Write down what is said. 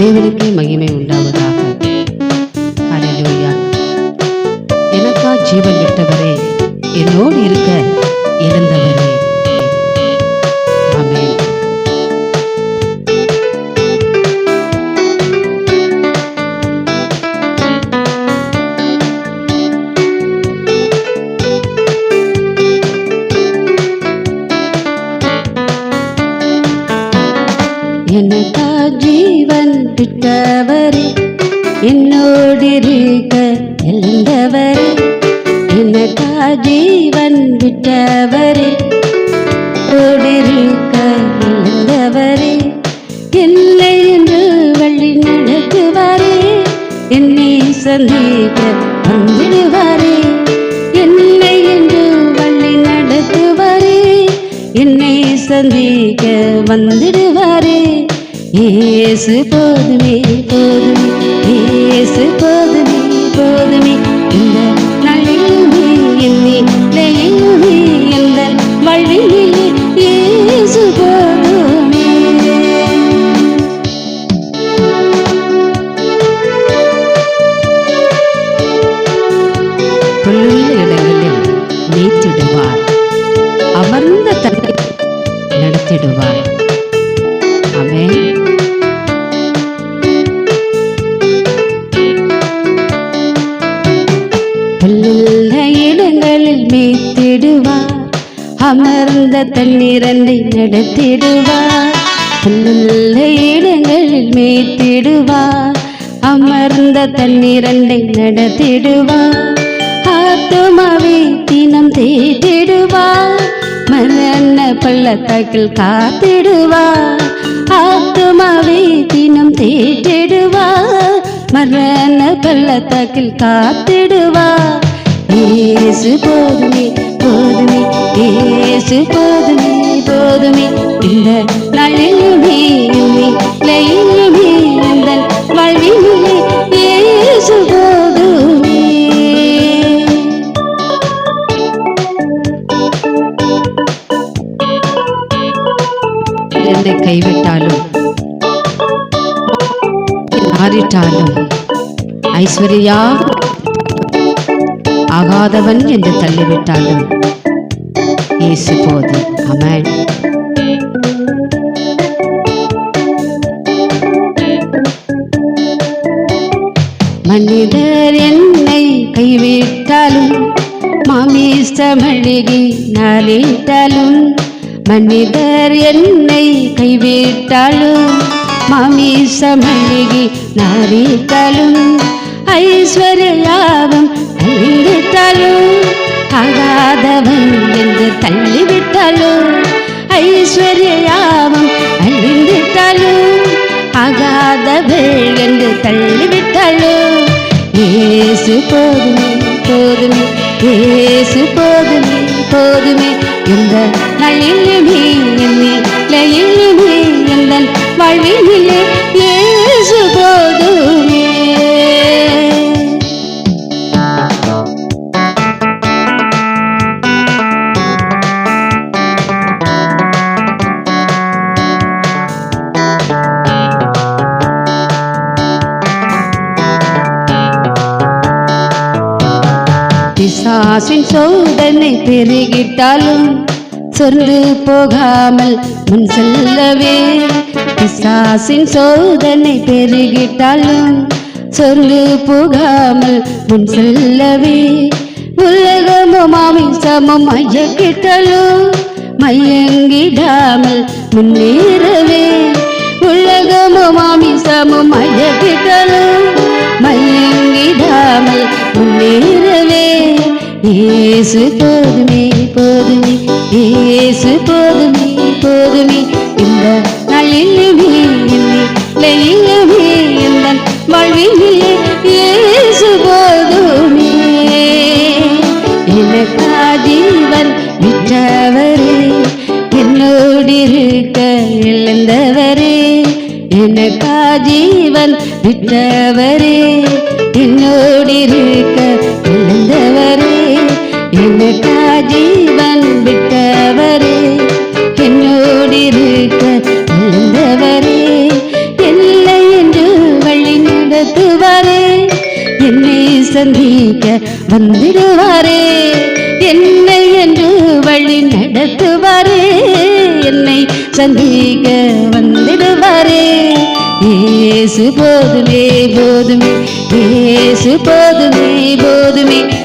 தேவனுக்கே மகிமை உண்டாவதாக. ஹalleluya. எனக்கா ஜீவன் விட்டவரே என்னோடு இருக்க இருந்தவரே எனக்கா ஜீவன் விட்டவரே என்னோடிருக்க எழுந்தவரே எனக்கா ஜீவன் விட்டவரே ஓடிருக்க எழுந்தவரே இல்லை என்று வழி நடத்துவாரே. என்னை சந்திக்க வந்திடுவாரே. என்னை என்று வழி நடத்துவாரே. என்னை சந்திக்க வந்திடுவாரே. இயேசு போதுமே போதுமே. இயேசு போதுமே போதுமே. இந்த நாளிலுமே என்னிலையிலுமே எந்த வழியிலே இயேசு போதுமே. புல்லுள்ள இடங்களில் நீத்திடுவார் அமர்ந்த தன்னை நடத்திடுவார். அமர்ந்த தண்ணீரண்டை நடத்திடுவார். நல்ல இடங்களில் மேய்த்திடுவார் அமர்ந்த தண்ணீரண்டை நடத்திடுவார். ஆத்துமாவை தினம் தேடிடுவார் மரண பள்ளத்தாக்கில் காத்திடுவார். ஆத்துமாவை தினம் தேடிடுவார் மரண பள்ளத்தாக்கில் காத்திடுவார். ஏசு போதுமே போதுமே. ஏசு போதுமே போதுமே. இந்த நாளிலுமே லையிலுமே இந்த வாழ்விலே இயேசு போதுமே. என்னை கைவிட்டாலும் மாறிட்டாலும் ஐஸ்வர்யா ஆகாதவன் என்று தள்ளிவிட்டாலும் இயேசு போது அமன் மனிதர் என்னை கைவிட்டாலும் மாமிச மழிகை நாளிட்டாலும் மனிதர் என்னை கைவிட்டாலும் மாமிச மழிகை நாளிட்டாலும் ஐஸ்வர்யாவும் தள்ளிவிட்டாலும் ஐஸ்வர்யாவும் அழிந்துட்டாலும் ஆகாதவள் என்று தள்ளிவிட்டாலும் ஏசு போதுமே போதுமே ஏசு போதுமே போதுமே இந்த நாளிலுமே பிசாசின் சோதனை பெருகிட்டாலும் சொர்ந்து போகாமல் முன் செல்லவே. பிசாசின் சோதனை பெருகிட்டாலும் சொர்ந்து போகாமல் முன் செல்லவே. உலகமும் அமிசமும் மையக்கிட்டாலும் மையங்கிடாமல் முன்னேறவே உலகமும் அமிசமும் மையக்கிட்டாலும் மையங்கிடாமல் முன்னேற இயேசு போதுமே போதுமே. இயேசு போதுமே போதுமே. இந்த நாளிலுமே என்னிலையிலுமே இந்த வாழ்விலே இயேசு போதுமே. எனக்கா ஜீவன் விற்றவரே என்னோடிருக்க எழுந்தவரே எனக்கா ஜீவன் விற்றவரே சந்திக்க வந்திடுவாரே. என்னை என்று வழி நடத்துவாரே. என்னை சந்திக்க வந்திடுவாரே. ஏசு போதுமே போதுமே. ஏசு போதுமே போதுமே.